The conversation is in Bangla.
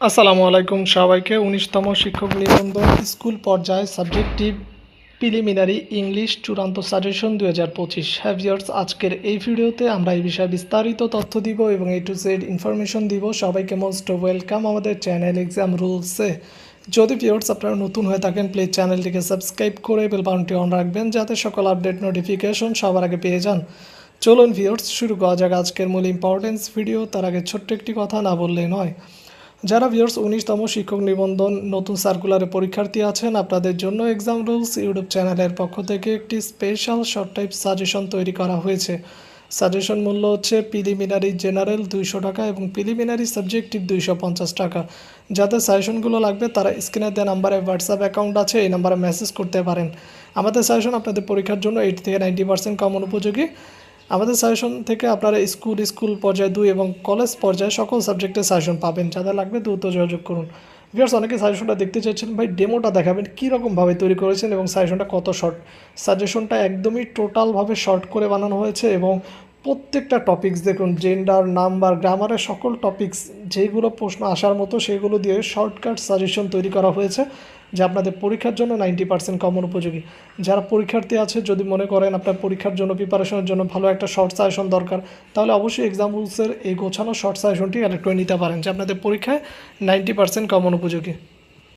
আসসালামু আলাইকুম সবাইকে। উনিশতম শিক্ষক নিবন্ধন স্কুল পর্যায়ে সাবজেক্টিভ প্রিলিমিনারি ইংলিশ চূড়ান্ত সাজেশন দুই হাজার পঁচিশ। হ্যাভিয়ার্স আজকের এই ভিডিওতে আমরা এই বিষয়ে বিস্তারিত তথ্য দিব এবং এ টু জেড ইনফরমেশন দিব। সবাইকে মোস্ট ওয়েলকাম আমাদের চ্যানেল এক্সাম রুলসে যদি ভিউয়ার্স আপনারা নতুন হয়ে থাকেন প্লিজ চ্যানেলটিকে সাবস্ক্রাইব করে বেল বাটনটি অন রাখবেন, যাতে সকল আপডেট নোটিফিকেশন সবার আগে পেয়ে যান। চলুন ভিউয়ার্স, শুরু করা যাক আজকের মূল ইম্পর্টেন্স ভিডিও তার আগে ছোট্ট একটি কথা না বললেই নয়। যারা ভিউয়ার্স উনিশতম শিক্ষক নিবন্ধন নতুন সার্কুলারে পরীক্ষার্থী আছেন, আপনাদের জন্য এক্সাম রুলস ইউটিউব চ্যানেলের পক্ষ থেকে একটি স্পেশাল শর্ট টাইপ সাজেশন তৈরি করা হয়েছে। সাজেশন মূল্য হচ্ছে প্রিলিমিনারি জেনারেল দুইশো টাকা এবং প্রিলিমিনারি সাবজেক্টিভ দুইশো পঞ্চাশ টাকা। যাদের সাজেশনগুলো লাগবে, তারা স্ক্রিনে দেওয়া নাম্বারে হোয়াটসঅ্যাপ অ্যাকাউন্ট আছে, এই নাম্বারে মেসেজ করতে পারেন। আমাদের সাজেশন আপনাদের পরীক্ষার জন্য এইট থেকে নাইনটি পার্সেন্ট কমন উপযোগী। আমাদের সাজেশন থেকে আপনারা স্কুল স্কুল পর্যায়ে দুই এবং কলেজ পর্যায়ে সকল সাবজেক্টের সাজেশন পাবেন। যাদের লাগবে দ্রুত যোগাযোগ করুন। ভিউয়ার্স অনেকে সাজেশনটা দেখতে চাইছেন, ভাই ডেমোটা দেখাবেন কীরকমভাবে তৈরি করেছেন এবং সাজেশনটা কত শর্ট সাজেশনটা একদমই টোটালভাবে শর্ট করে বানানো হয়েছে এবং প্রত্যেকটা টপিকস দেখুন জেন্ডার নাম্বার গ্রামারের সকল টপিকস যেগুলো প্রশ্ন আসার মতো, সেগুলো দিয়ে শর্টকাট সাজেশন তৈরি করা হয়েছে। যা আপনাদের পরীক্ষার জন্য নাইনটি পার্সেন্ট কমন উপযোগী। যারা পরীক্ষার্থী আছে, যদি মনে করেন আপনার পরীক্ষার জন্য প্রিপারেশনের জন্য ভালো একটা শর্ট সাজেশন দরকার, তাহলে অবশ্যই এক্সাম রুলসের এই গোছানো শর্ট সাজেশনটি কালেক্ট নিতে পারেন, যে আপনাদের পরীক্ষায় নাইনটি পার্সেন্ট কমন উপযোগী।